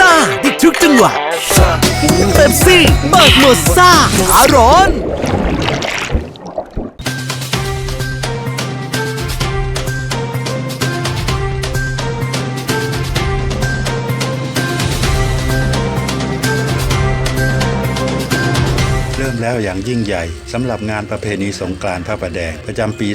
ซ่าได้ทุกจังหวะเต็มซี่เปิดโหมดซ่าหาร้อน แล้วอย่างยิ่งใหญ่สำหรับงานประเพณีสงกรานต์พระประแดงประจำปี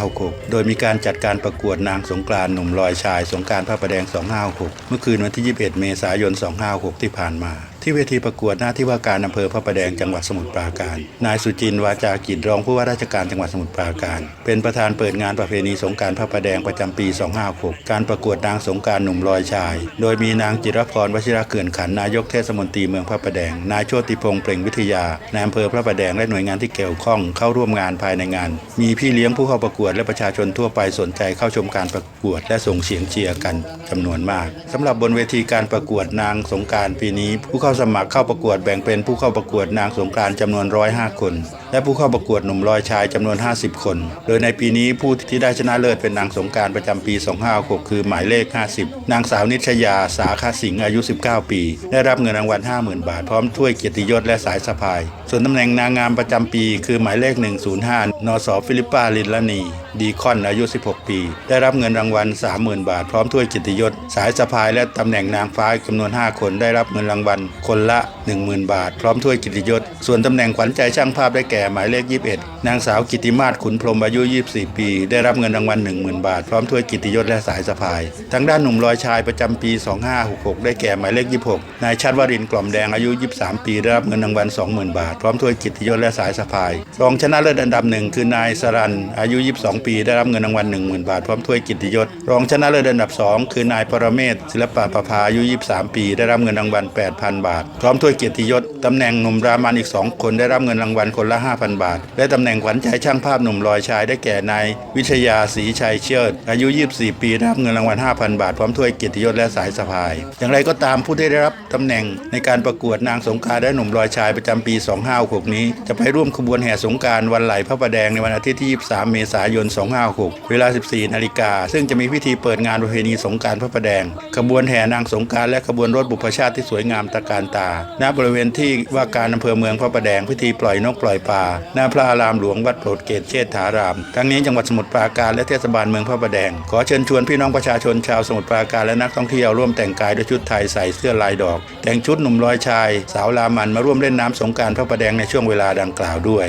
2566 โดยมีการจัดการประกวดนางสงกรานต์หนุ่มลอยชาย สงกรานต์พระประแดง 2566 เมื่อคืนวันที่ 21 เมษายน 2566 ที่ผ่านมา ที่เวทีประกวดหน้าที่ว่าการอำเภอพระประแดงจังหวัดสมุทรปราการ นายสุจินวาจากิจรองผู้ว่าราชการจังหวัดสมุทรปราการ เป็นประธานเปิดงานประเพณีสงการพระประแดงประจำปี 256 การประกวดนางสงการหนุ่มลอยชาย โดยมีนางจิรพรวชิระเขื่อนขันนายกเทศมนตรีเมืองพระประแดง นายโชติพงษ์เปล่งวิทยานายอำเภอพระประแดงและหน่วยงานที่เกี่ยวข้องเข้าร่วมงานภายในงาน มีพี่เลี้ยงผู้เข้าประกวดและประชาชนทั่วไปสนใจเข้าชมการประกวด และส่งเสียงเชียร์กันจำนวนมากสำหรับบนเวทีการประกวดนางสงการปีนี้ผู้เข้าสมัครเข้าประกวดแบ่งเป็นผู้เข้าประกวดนางสงการจำนวน 105 คน และผู้เข้าประกวดหนุ่มลอยชายจำนวน 50 คน โดยในปีนี้ผู้ที่ได้ชนะเลิศเป็นนางสงการประจำปี 2566 คือหมายเลข 50 นางสาวนิชยาสาคาสิงห์อายุ 19 ปี ได้รับเงินรางวัล 50,000 บาท พร้อมถ้วยเกียรติยศและสายสะพาย ส่วนตำแหน่งนางงามประจำปี คือหมายเลข 105 นสฟิลิปปาลินลานี ดีคอนอายุ 16 ปี ได้รับเงินรางวัล 30,000 บาท พร้อมถ้วยเกียรติยศ สายสะพายและตำแหน่งนางฟ้าจำนวน 5 คนได้รับเงินรางวัลคนละ 10,000 บาท พร้อมถ้วยกียรติยศ ส่วนตำแหน่งขวัญใจช่างภาพได้แก่หมายเลข 21 นางสาวกิติมาศขุนพรมอายุ 24 ปี ได้รับเงินรางวัล 10,000 บาท พร้อมถ้วยกียรติยศและสายสะพาย ทางด้านหนุ่มลอยชายประจำปี 2566 ได้แก่หมายเลข 26 นายชัดวรินกล่อมแดงอายุ 23 ปีได้รับเงินรางวัล 20,000 บาท พร้อมถ้วยกียรติยศและสายสะพาย รองชนะเลิศอันดับหนึ่งคือนายสรันอายุ 22 ปีได้รับเงินรางวัล 10,000 บาท พร้อมถ้วยกียรติยศ รองชนะเลิศอันดับ 2 คือนายปรเมศศิลปะประภาอายุ 23 ปี ได้รับเงินรางวัล 8,000 บาทพร้อมถ้วยเกียรติยศตำแหน่งหนุ่มรามันอีก 2 คนได้รับเงินรางวัลคนละ 5,000 บาท และตำแหน่งขวัญใจช่างภาพหนุ่มลอยชายได้แก่นายวิทยาศรีชัยเชิดอายุ 24 ปีได้รับเงินรางวัล 5,000 บาท พร้อมถ้วยเกียรติยศและสายสะพาย อย่างไรก็ตามผู้ที่ได้รับตำแหน่งในการประกวดนางสงกานต์และหนุ่มลอยชายประจำปี 2566 นี้ จะไปร่วมขบวนแห่สงการวันไหลพระประแดงในวันอาทิตย์ที่ 23 เมษายน 2566 เวลา 14 นาฬิกา ซึ่งจะมีพิธีเปิดงานประเพณีสงการพระประแดง ขบวนแห่นางสงการและขบวนรถบุพชาติที่สวยงามตระการตา ณ บริเวณที่ว่าการอำเภอเมืองพระประแดงพิธีปล่อยนกปล่อยปลา หน้าพระอารามหลวงวัดโปรดเกตเชษฐาราม ทั้งนี้จังหวัดสมุทรปราการและเทศบาลเมืองพระประแดง ขอเชิญชวนพี่น้องประชาชนชาวสมุทรปราการและนักท่องเที่ยวร่วมแต่งกายด้วยชุดไทยใส่เสื้อลายดอก แต่งชุดหนุ่มลอยชาย สาวลามันมาร่วมเล่นน้ำสงการพระประแดงในช่วงเวลาดังกล่าวด้วย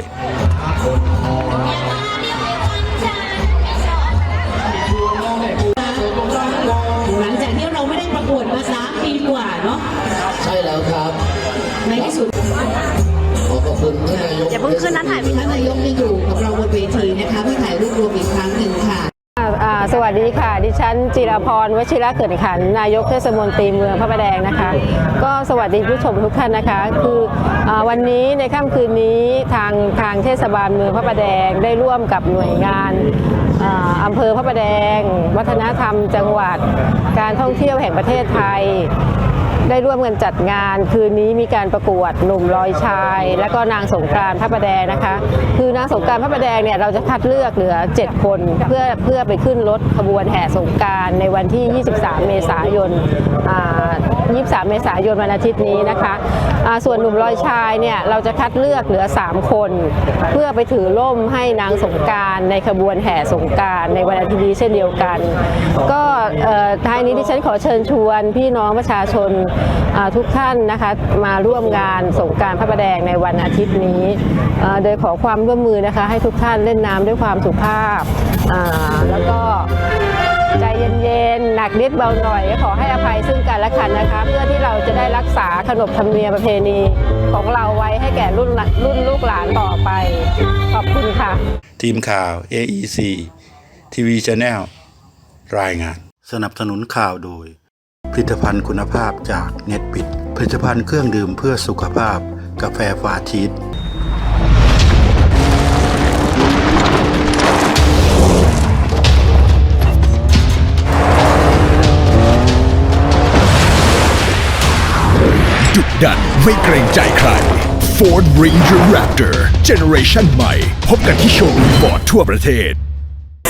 อขอบคุณท่านนายกอย่าเพิ่งขึ้นนะถ่ายท่านนายกยังอยู่กับเราบนเวทีนะคะเพื่อถ่ายรูปรวมอีกครั้งหนึ่งค่ะอ่าสวัสดีค่ะ ดิฉันจิรพรวชิระเกิดขันธ์นายกเทศมนตรีเมืองพระประแดงนะคะ ก็สวัสดีผู้ชมทุกท่านนะคะ คืออาวันนี้ในค่ำคืนนี้ทางทางเทศบาลเมืองพระประแดงได้ร่วมกับหน่วยงานอ่าอำเภอพระประแดง วัฒนธรรมจังหวัด การท่องเที่ยวแห่งประเทศไทย ได้ร่วมกันจัดงาน คืนนี้มีการประกวดหนุ่มลอยชาย และก็นางสงกานต์พระประแดงนะคะ คือนางสงกานต์พระประแดงเนี่ยเราจะคัดเลือกเหลือ 7 คน เพื่อเพื่อไปขึ้นรถขบวนแห่สงการในวันที่ 23 เมษายนอ่า23 เมษายนวันอาทิตย์นี้นะคะส่วนหนุ่มลอยชายเนี่ยเราจะคัดเลือกเหลือ 3 คน เพื่อไปถือร่มให้นางสงการในขบวนแห่สงการในวันอาทิตย์นี้เช่นเดียวกัน ก็ท้ายนี้ที่ฉันขอเชิญชวนพี่น้องประชาชนทุกท่านนะคะมาร่วมงานสงกรารพระประแดงในวันอาทิตย์นี้เอ่อโดยขอความร่วมมือนะคะให้ทุกท่านเล่นน้ำด้วยความสุภาพอ่าแล้วก็ใจเย็นๆ หนักนิดเบาหน่อย ขอให้อภัยซึ่งกันและกันนะคะ เพื่อที่เราจะได้รักษาขนบธรรมเนียมประเพณีของเราไว้ให้แก่รุ่นหลานรุ่นลูกหลานต่อไป ขอบคุณค่ะ ทีมข่าว AEC ทีวีช n แนลรายงาน สนับสนุนข่าวโดย ผลิตภัณฑ์คุณภาพจากเน็ตปิดผลิตภัณฑ์เครื่องดื่มเพื่อสุขภาพ กาแฟฟาชีสดุดันไม่เกรงใจใคร Ford Ranger Raptor Generation ใหม่ พบกันที่โชว์รูมฟอร์ดทั่วประเทศ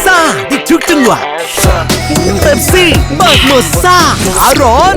ซ่าได้ทุกจังหวะเป๊ปซี่เบิร์กโมซ่าขาร้อน